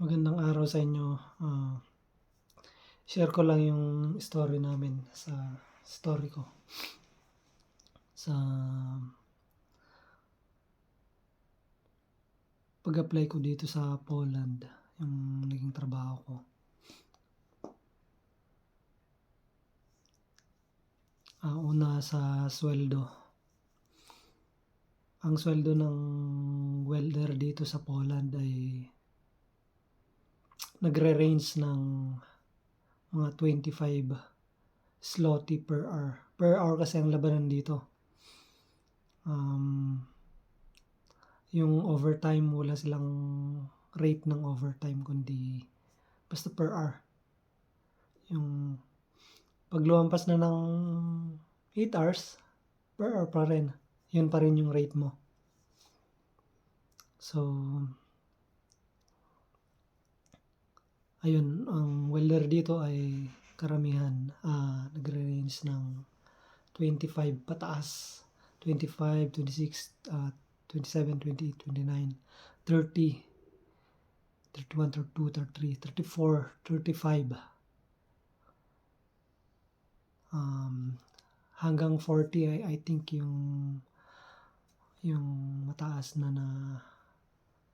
Magandang araw sa inyo. Ah, share ko lang yung story namin sa story ko. Sa pag-apply ko dito sa Poland, yung naging trabaho ko. Ah, una sa sweldo. Ang sweldo ng welder dito sa Poland ay nagre-range ng mga 25 zloty per hour. Per hour kasi ang labanan dito. Um, yung overtime, wala silang rate ng overtime kundi basta per hour. Yung pag lumampas na ng 8 hours, per hour pa rin. Yun pa rin yung rate mo. So, ayun, ang welder dito ay karamihan ah, nagre-range ng 25 pataas. 25, 26, ah, 27, 28, 29, 30, 31, 32, 33, 34, 35. Um, hanggang 40 I, I think yung yung mataas na na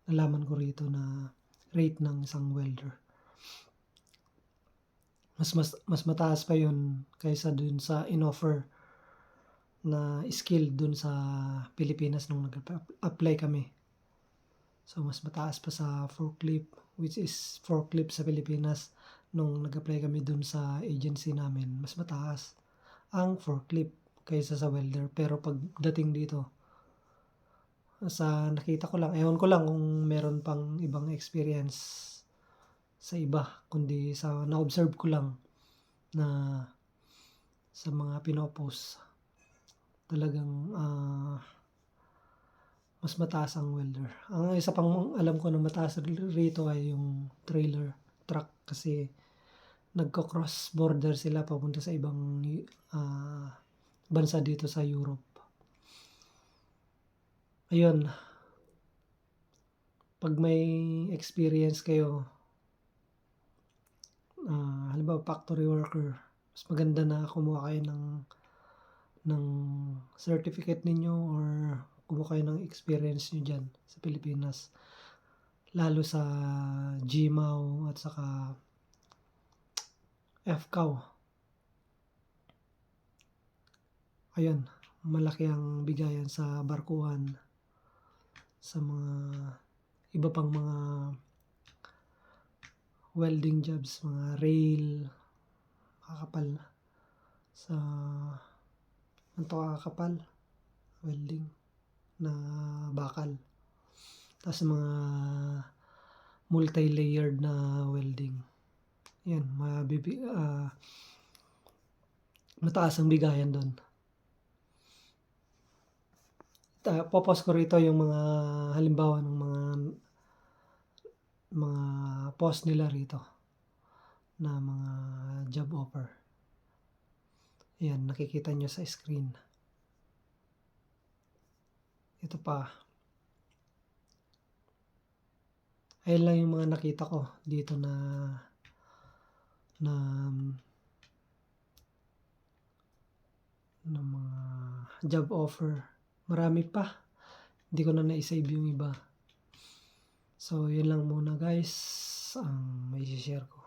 nalaman ko rito na rate ng isang welder. Mas mas mas mataas pa yun kaysa dun sa inoffer na skill dun sa Pilipinas nung nag-apply kami. So mas mataas pa sa forklift which is forklift sa Pilipinas nung nag-apply kami dun sa agency namin. Mas mataas ang forklift kaysa sa welder pero pagdating dito sa nakita ko lang, ewan ko lang kung meron pang ibang experience sa iba, kundi sa na-observe ko lang na sa mga pinopost talagang ah, mas mataas ang welder. Ang isa pang alam ko na mataas rito ay yung trailer truck kasi nagko-cross border sila papunta sa ibang ah, bansa dito sa Europe. Ayun. Pag may experience kayo, halimbawa factory worker, mas maganda na kumuha kayo ng ng certificate ninyo or kumuha kayo ng experience nyo dyan sa Pilipinas. Lalo sa GMAW at saka FCAW. Ayun, malaki ang bigayan sa barkuhan sa mga iba pang mga welding jobs, mga rail, kakapal sa ano kakapal welding na bakal. Tapos mga multi-layered na welding. Yan, mabibi, ah, mataas ang bigayan doon. Ta po-post ko rito yung mga halimbawa ng mga mga post nila rito na mga job offer. Ayan, nakikita nyo sa screen. Ito pa. Ayan lang yung mga nakita ko dito na na na mga job offer. Marami pa. Hindi ko na na-save yung iba. So, yun lang muna guys ang may share ko.